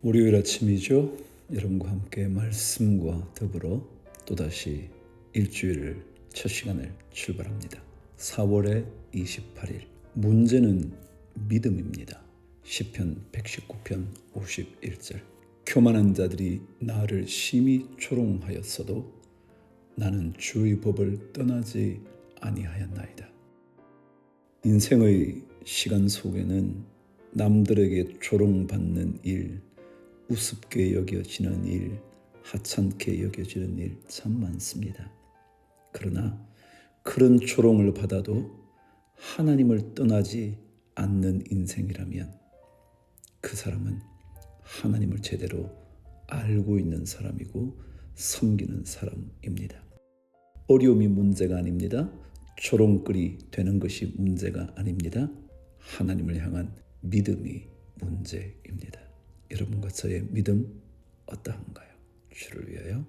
월요일 아침이죠. 여러분과 함께 말씀과 더불어 또다시 일주일을 첫 시간을 출발합니다. 4월의 28일. 문제는 믿음입니다. 시편 119편 51절. 교만한 자들이 나를 심히 조롱하였어도 나는 주의 법을 떠나지 아니하였나이다. 인생의 시간 속에는 남들에게 조롱받는 일, 우습게 여겨지는 일, 하찮게 여겨지는 일 참 많습니다. 그러나 그런 조롱을 받아도 하나님을 떠나지 않는 인생이라면 그 사람은 하나님을 제대로 알고 있는 사람이고 섬기는 사람입니다. 어려움이 문제가 아닙니다. 조롱거리 되는 것이 문제가 아닙니다. 하나님을 향한 믿음이 문제입니다. 여러분과 저의 믿음 어떠한가요? 주를 위하여